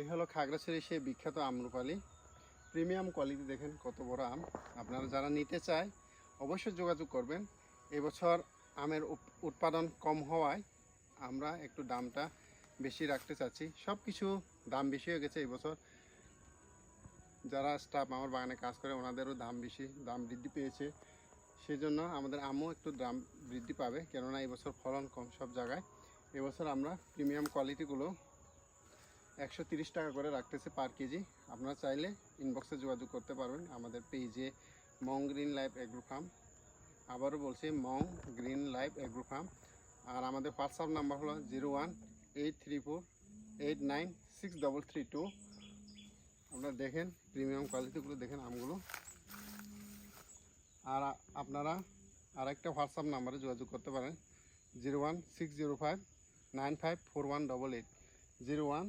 এই হলো খাগড়াছড়ির সেই বিখ্যাত আম্রপালি প্রিমিয়াম কোয়ালিটি দেখেন কত বড় আম। আপনারা যারা নিতে চায়, অবশ্যই যোগাযোগ করবেন। এবছর আমের উৎপাদন কম হওয়ায় আমরা একটু দামটা বেশি রাখতে চাচ্ছি। সব কিছু দাম বেশি হয়ে গেছে এবছর। যারা স্টাফ আমার বাগানে কাজ করে, ওনাদেরও দাম বেশি, দাম বৃদ্ধি পেয়েছে। সেজন্য আমাদের আমও একটু দাম বৃদ্ধি পাবে। কেননা এবছর ফলন কম সব জায়গায়। এবছর আমরা প্রিমিয়াম কোয়ালিটিগুলো একশো টাকা করে রাখতেছে পার কেজি। আপনারা চাইলে ইনবক্সে যোগাযোগ করতে পারবেন আমাদের পেজে Mong green life agro farm আবারও বলছি Mong green life agro farm আর আমাদের হোয়াটসঅ্যাপ নাম্বার হলো zero one eight three four eight nine six double three two আপনারা দেখেন প্রিমিয়াম কোয়ালিটিগুলো দেখেন আমগুলো। আর আপনারা আর একটা হোয়াটসঅ্যাপ নাম্বারে যোগাযোগ করতে পারেন zero one six zero five nine five four one double eight zero one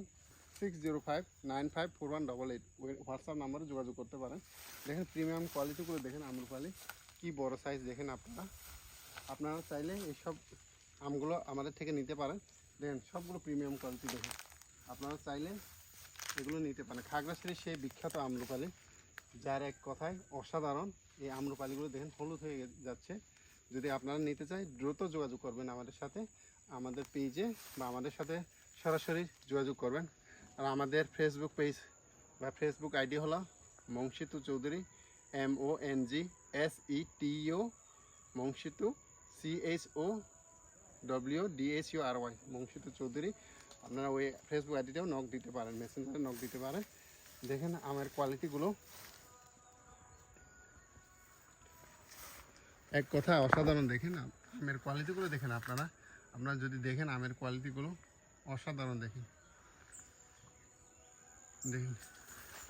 six zero five nine five four one double eight WhatsApp নাম্বারে যোগাযোগ করতে পারেন। দেখেন প্রিমিয়াম কোয়ালিটিগুলো দেখেন আম্রপালি কী বড় সাইজ দেখেন আপনারা। আপনারা চাইলে এইসব আমগুলো আমাদের থেকে নিতে পারেন। দেখেন সবগুলো প্রিমিয়াম কোয়ালিটি দেখেন। আপনারা চাইলে এগুলো নিতে পারেন। খাগড়াছড়ির সেই বিখ্যাত আম্রপালি যার এক কথায় অসাধারণ এই আম্রপালিগুলো দেখেন হলুদ হয়ে যাচ্ছে। যদি আপনারা নিতে চাই, দ্রুত যোগাযোগ করবেন আমাদের সাথে। আমাদের পেজে বা আমাদের সাথে সরাসরি যোগাযোগ করবেন। আর আমাদের ফেসবুক পেজ বা ফেসবুক আইডি হলো Mongsitu Chowdhury M O N G S E T O Mongsitu C H O W D H U R Y Mongsitu Chowdhury. আপনারা ওই ফেসবুক আইডিটাও নক দিতে পারেন মেসেঞ্জারে নক দিতে পারেন। দেখেন আমার কোয়ালিটিগুলো এক কথা অসাধারণ দেখেন আমের কোয়ালিটিগুলো দেখেন আপনারা। আপনারা যদি দেখেন আমের কোয়ালিটিগুলো অসাধারণ দেখেন। দেখেন,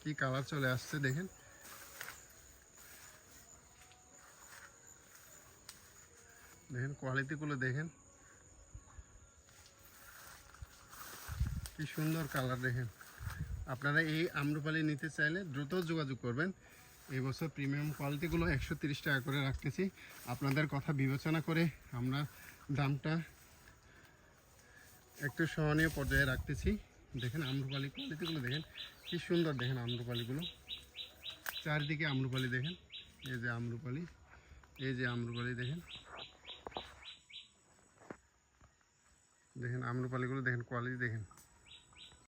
কি কালার চলে আসছে, দেখেন। দেখেন, কোয়ালিটিগুলো দেখেন। কি সুন্দর কালার, দেখেন। আপনারা এই আম্রপালি নিতে চাইলে দ্রুত যোগাযোগ করবেন। এই বছর প্রিমিয়াম কোয়ালিটিগুলো একশো টাকা করে রাখতেছি। আপনাদের কথা বিবেচনা করে আমরা দামটা একটু সহনীয় পর্যায়ে রাখতেছি। দেখেন আম্রপালি কোয়ালিটিগুলো দেখেন, কি সুন্দর দেখেন আম্রপালিগুলো। চারিদিকে আম্রপালি দেখেন, এই যে আম্রপালি, এই যে আম্রপালি দেখেন। দেখেন আম্রপালিগুলো দেখেন কোয়ালিটি দেখেন।